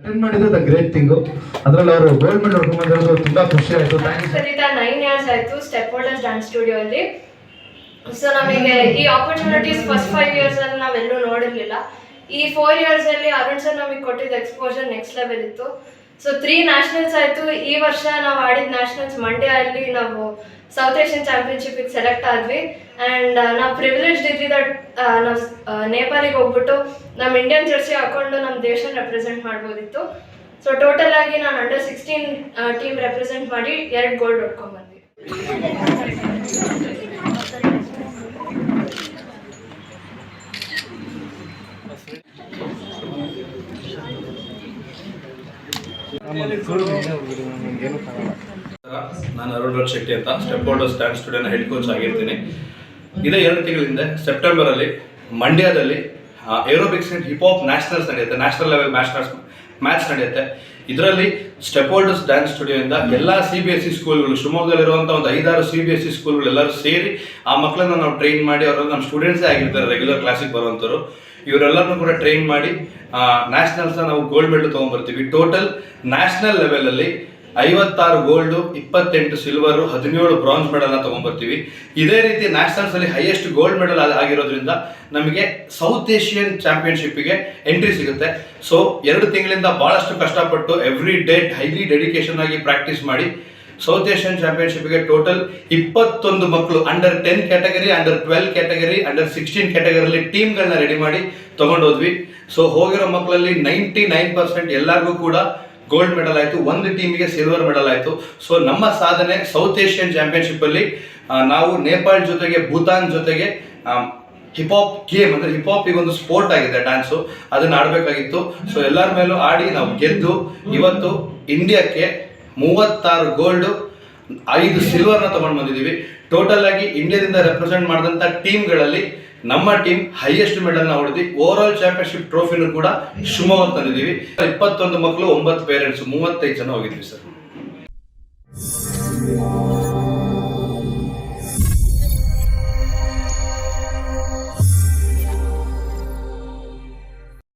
Attend ಮಾಡಿದ್ದು great thing ಅದರಲ್ಲಿ ಅವರು ಗೋಲ್ಡ್ ಮೆಡಲ್ ತುಂಬಾ ಖುಷಿ ಆಯಿತು. Thank you Sarita nine years ಆಯ್ತು ಸ್ಟೆಪ್ ಹೋಲ್ಡರ್ಸ್ ಡ್ಯಾನ್ಸ್ ಸ್ಟುಡಿಯೋ ಅಲ್ಲಿ. ಸೊ ನಮಗೆ ಈ ಆಪರ್ಚುನಿಟೀಸ್ ಫಸ್ಟ್ ಫೈವ್ ಇಯರ್ಸ್ ಅಲ್ಲಿ ನಾವೆಲ್ಲೂ ನೋಡಿರ್ಲಿಲ್ಲ. ಈ ಫೋರ್ ಇಯರ್ಸ್ ಅಲ್ಲಿ ಅರುಣ್ ಸರ್ ನಮಗೆ ಕೊಟ್ಟಿದ್ದ ಎಕ್ಸ್ಪೋಜರ್ ನೆಕ್ಸ್ಟ್ ಲೆವೆಲ್ ಇತ್ತು. ಸೊ ತ್ರೀ ನ್ಯಾಷನಲ್ಸ್ ಆಯ್ತು. ಈ ವರ್ಷ ನಾವು ಆಡಿದ ನ್ಯಾಷನಲ್ಸ್ ಅಲ್ಲಿ ನಾವು ಸೌತ್ ಏಷ್ಯನ್ ಚಾಂಪಿಯನ್ಶಿಪ್ಗೆ ಸೆಲೆಕ್ಟ್ ಆದ್ವಿ. ಆ್ಯಂಡ್ ನಾವು ಪ್ರಿವಿಲೇಜ್ ಇದ್ವಿ ದಟ್ ನಾವು ನೇಪಾಳಿಗೆ ಹೋಗ್ಬಿಟ್ಟು ನಮ್ಮ ಇಂಡಿಯನ್ ಜರ್ಸಿ ಹಾಕೊಂಡು ನಮ್ಮ ದೇಶ ರೆಪ್ರೆಸೆಂಟ್ ಮಾಡ್ಬೋದಿತ್ತು. ಸೊ ಟೋಟಲ್ ಆಗಿ ನಾನು ಅಂಡರ್ ಸಿಕ್ಸ್ಟೀನ್ ಟೀಮ್ ರೆಪ್ರೆಸೆಂಟ್ ಮಾಡಿ ಎರಡು ಗೋಲ್ಡ್ ಹೊಡ್ಕೊಂಡ್ ನಾನು ಅರುಣ್ ರಾಜ್ ಶೆಟ್ಟಿ ಅಂತ. Step out stand student head coach ಆಗಿರ್ತೀನಿ. ಇದೇ ಎರಡು ತಿಂಗಳ ತಿಂಗಳಿಂದ ಸೆಪ್ಟೆಂಬರಲ್ಲಿ ಮಂಡ್ಯದಲ್ಲಿ aerobics and hip hop nationals ನಡೆಯುತ್ತೆ. ನ್ಯಾಷನಲ್ ಲೆವೆಲ್ ಮ್ಯಾಚ್ ಮ್ಯಾಚ್ ನಡೆಯುತ್ತೆ. ಇದರಲ್ಲಿ ಸ್ಟೆಪ್ ಹೋಲ್ಡರ್ಸ್ ಡ್ಯಾನ್ಸ್ ಸ್ಟುಡಿಯೋಯಿಂದ ಎಲ್ಲ ಸಿ ಬಿ ಎಸ್ ಸಿ ಸ್ಕೂಲ್ಗಳು ಶಿವಮೊಗ್ಗದಲ್ಲಿರುವಂಥ ಒಂದು ಐದಾರು ಸಿ ಬಿ ಎಸ್ ಸಿ ಸ್ಕೂಲ್ಗಳು ಎಲ್ಲರೂ ಸೇರಿ ಆ ಮಕ್ಕಳನ್ನ ನಾವು ಟ್ರೈನ್ ಮಾಡಿ ಅವರು ನಮ್ಮ ಸ್ಟೂಡೆಂಟ್ಸೇ ಆಗಿರ್ತಾರೆ ರೆಗ್ಯುಲರ್ ಕ್ಲಾಸಿಗೆ ಬರುವಂಥವ್ರು ಇವರೆಲ್ಲರನ್ನೂ ಕೂಡ ಟ್ರೈನ್ ಮಾಡಿ ನ್ಯಾಷನಲ್ಸ್ ನಾವು ಗೋಲ್ಡ್ ಮೆಡಲ್ ತೊಗೊಂಡ್ಬರ್ತೀವಿ ಟೋಟಲ್ ನ್ಯಾಷನಲ್ ಲೆವೆಲಲ್ಲಿ ಐವತ್ತಾರು ಗೋಲ್ಡು ಇಪ್ಪತ್ತೆಂಟು ಸಿಲ್ವರು ಹದಿನೇಳು ಬ್ರಾಂಜ್ ಮೆಡಲ್ನ ತೊಗೊಂಬರ್ತೀವಿ. ಇದೇ ರೀತಿ ನ್ಯಾಷನಲ್ಸ್ ಅಲ್ಲಿ ಹೈಯೆಸ್ಟ್ ಗೋಲ್ಡ್ ಮೆಡಲ್ ಆಗಿರೋದ್ರಿಂದ ನಮಗೆ ಸೌತ್ ಏಷಿಯನ್ ಚಾಂಪಿಯನ್ಶಿಪ್ಗೆ ಎಂಟ್ರಿ ಸಿಗುತ್ತೆ. ಸೊ ಎರಡು ತಿಂಗಳಿಂದ ಬಹಳಷ್ಟು ಕಷ್ಟಪಟ್ಟು ಎವ್ರಿ ಡೇ ಹೈಲಿ ಡೆಡಿಕೇಶನ್ ಆಗಿ ಪ್ರಾಕ್ಟೀಸ್ ಮಾಡಿ ಸೌತ್ ಏಷ್ಯನ್ ಚಾಂಪಿಯನ್ಶಿಪ್ಗೆ ಟೋಟಲ್ ಇಪ್ಪತ್ತೊಂದು ಮಕ್ಕಳು under ten category under twelve category under sixteen ಕ್ಯಾಟಗರಿಲಿ ಟೀಮ್ಗಳನ್ನ ರೆಡಿ ಮಾಡಿ ತೊಗೊಂಡೋದ್ವಿ. ಸೊ ಹೋಗಿರೋ ಮಕ್ಕಳಲ್ಲಿ ನೈಂಟಿ ನೈನ್ ಪರ್ಸೆಂಟ್ ಎಲ್ಲರಿಗೂ ಕೂಡ ಗೋಲ್ಡ್ ಮೆಡಲ್ ಆಯಿತು, ಒಂದು ಟೀಮಿಗೆ ಸಿಲ್ವರ್ ಮೆಡಲ್ ಆಯಿತು. ಸೊ ನಮ್ಮ ಸಾಧನೆ ಸೌತ್ ಏಷ್ಯನ್ ಚಾಂಪಿಯನ್ಶಿಪ್ ಅಲ್ಲಿ ನಾವು ನೇಪಾಳ್ ಜೊತೆಗೆ, ಭೂತಾನ್ ಜೊತೆಗೆ ಹಿಪ್ ಹಾಪ್ ಗೇಮ್ ಅಂದರೆ ಹಿಪ್ ಹಾಪ್ ಒಂದು ಸ್ಪೋರ್ಟ್ ಆಗಿದೆ ಡ್ಯಾನ್ಸು ಅದನ್ನ ಆಡಬೇಕಾಗಿತ್ತು. ಸೊ ಎಲ್ಲರ ಮೇಲೂ ಆಡಿ ನಾವು ಗೆದ್ದು, ಇವತ್ತು ಇಂಡಿಯಾಕ್ಕೆ ಮೂವತ್ತಾರು ಗೋಲ್ಡ್ ಐದು ಸಿಲ್ವರ್ನ ತಗೊಂಡು ಬಂದಿದ್ದೀವಿ. ಟೋಟಲ್ ಆಗಿ ಇಂಡಿಯಾದಿಂದ ರೆಪ್ರೆಸೆಂಟ್ ಮಾಡಿದಂಥ ಟೀಮ್ಗಳಲ್ಲಿ ನಮ್ಮ ಟೀಮ್ ಹೈಯೆಸ್ಟ್ ಮೆಡಲ್ನ ಹೊಡೆದು ಓವರ್ ಆಲ್ ಚಾಂಪಿಯನ್ಶಿಪ್ ಟ್ರೋಫಿನೂ ಕೂಡ ಶಿವಮೊಗ್ಗ ತಂದಿದ್ದೀವಿ. ಇಪ್ಪತ್ತೊಂದು ಮಕ್ಕಳು, ಒಂಬತ್ತು ಪೇರೆಂಟ್ಸ್ ಮೂವತ್ತೈದು ಜನ ಹೋಗಿದ್ವಿ ಸರ್.